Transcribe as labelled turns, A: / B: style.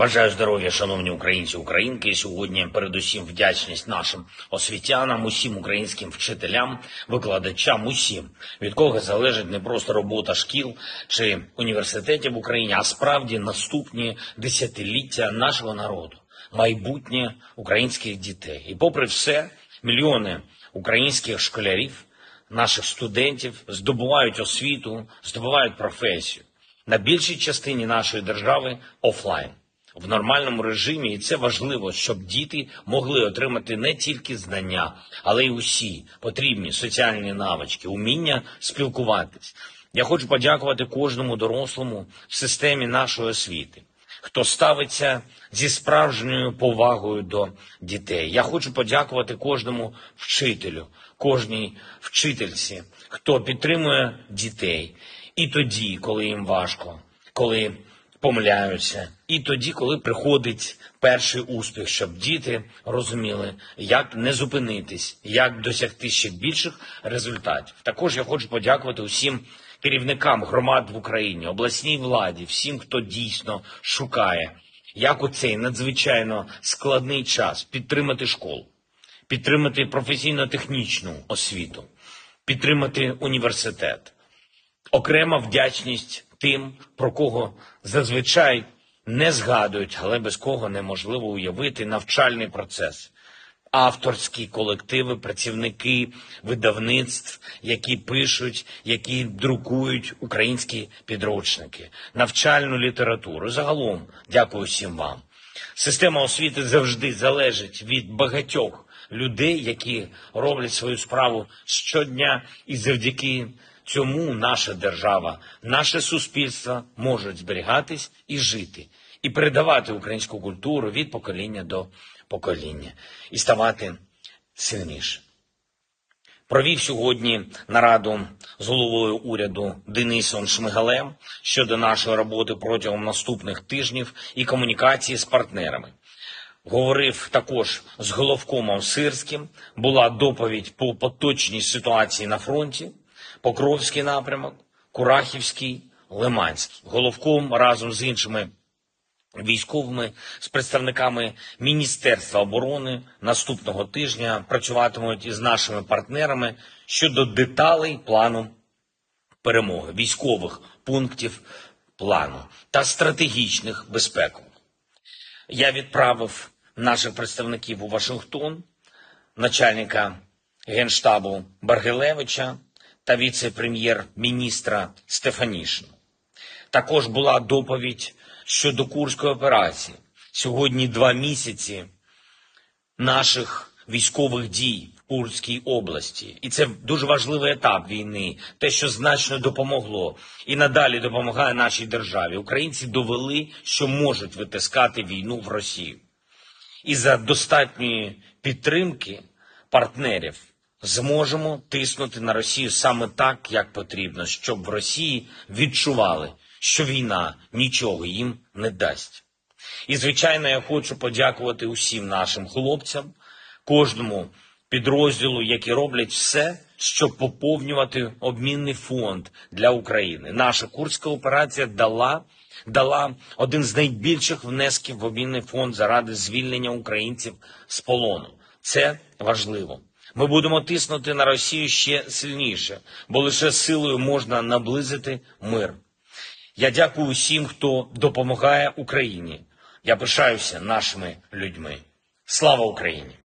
A: Бажаю здоров'я, шановні українці, українки. Сьогодні передусім вдячність нашим освітянам, усім українським вчителям, викладачам, усім, від кого залежить не просто робота шкіл чи університетів в Україні, а справді наступні десятиліття нашого народу, майбутнє українських дітей. І попри все, мільйони українських школярів, наших студентів здобувають освіту, здобувають професію на більшій частині нашої держави офлайн в нормальному режимі, і це важливо, щоб діти могли отримати не тільки знання, але й усі потрібні соціальні навички, уміння спілкуватись. Я хочу подякувати кожному дорослому в системі нашої освіти, хто ставиться зі справжньою повагою до дітей. Я хочу подякувати кожному вчителю, кожній вчительці, хто підтримує дітей і тоді, коли їм важко, коли помиляються, і тоді, коли приходить перший успіх, щоб діти розуміли, як не зупинитись, як досягти ще більших результатів. Також я хочу подякувати усім керівникам громад в Україні, обласній владі, всім, хто дійсно шукає, як у цей надзвичайно складний час підтримати школу, підтримати професійно-технічну освіту, підтримати університет. Окрема вдячність тим, про кого зазвичай не згадують, але без кого неможливо уявити навчальний процес. Авторські колективи, працівники видавництв, які пишуть, які друкують українські підручники, навчальну літературу. Загалом дякую всім вам. Система освіти завжди залежить від багатьох людей, які роблять свою справу щодня, і завдяки цьому наша держава, наше суспільство можуть зберігатись і жити, і передавати українську культуру від покоління до покоління і ставати сильніше. Провів сьогодні нараду з головою уряду Денисом Шмигалем щодо нашої роботи протягом наступних тижнів і комунікації з партнерами. Говорив також з головкомом Сирським. Була доповідь по поточній ситуації на фронті, Покровський напрямок, Курахівський, Лиманський. Головком разом з іншими військовими, з представниками Міністерства оборони наступного тижня працюватимуть із нашими партнерами щодо деталей плану перемоги, військових пунктів плану та стратегічних безпекових. Я відправив наших представників у Вашингтон, начальника генштабу Баргилевича та віце-прем'єр-міністра Стефанішину. Також була доповідь щодо Курської операції. Сьогодні два місяці наших військових дій в Курській області, і це дуже важливий етап війни, те, що значно допомогло і надалі допомагає нашій державі. Українці довели, що можуть витискати війну в Росію. І за достатньої підтримки партнерів зможемо тиснути на Росію саме так, як потрібно, щоб в Росії відчували, що війна нічого їм не дасть. І, звичайно, я хочу подякувати усім нашим хлопцям, кожному підрозділу, які роблять все, щоб поповнювати обмінний фонд для України. Наша курська операція дала, дала один з найбільших внесків в обмінний фонд заради звільнення українців з полону. Це важливо. Ми будемо тиснути на Росію ще сильніше, бо лише силою можна наблизити мир. Я дякую усім, хто допомагає Україні. Я пишаюся нашими людьми. Слава Україні!